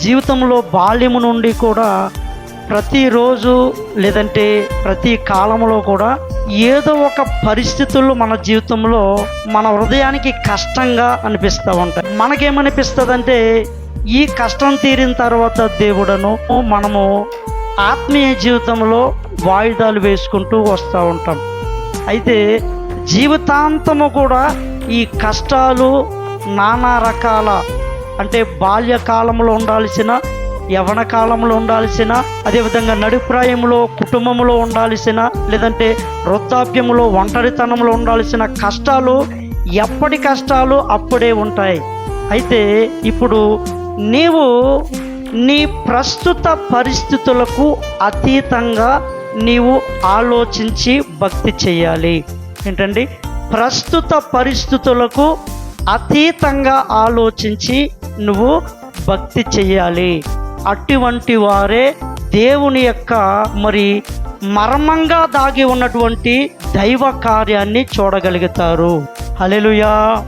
జీవితంలో బాల్యము నుండి కూడా ప్రతిరోజు లేదంటే ప్రతి కాలంలో కూడా ఏదో ఒక పరిస్థితుల్లో మన జీవితంలో మన హృదయానికి కష్టంగా అనిపిస్తూ ఉంటాయి. మనకేమనిపిస్తుంది అంటే ఈ కష్టం తీరిన తర్వాత దేవుడను మనము ఆత్మీయ జీవితంలో వాయిదాలు వేసుకుంటూ వస్తూ ఉంటాం. అయితే జీవితాంతము కూడా ఈ కష్టాలు నానా రకాల అంటే బాల్యకాలంలో ఉండాల్సిన యవన కాలంలో ఉండాల్సిన అదేవిధంగా నడిప్రాయంలో కుటుంబంలో ఉండాల్సిన లేదంటే వృద్ధాప్యంలో ఒంటరితనంలో ఉండాల్సిన కష్టాలు ఎప్పటి కష్టాలు అప్పుడే ఉంటాయి. అయితే ఇప్పుడు నీవు నీ ప్రస్తుత పరిస్థితులకు అతీతంగా నీవు ఆలోచించి భక్తి చేయాలి. ఏంటండి? ప్రస్తుత పరిస్థితులకు అతీతంగా ఆలోచించి నువ్వు భక్తి చెయ్యాలి. అటువంటి వారే దేవుని యొక్క మరి మర్మంగా దాగి ఉన్నటువంటి దైవ కార్యాన్ని చూడగలుగుతారు. హల్లెలూయా.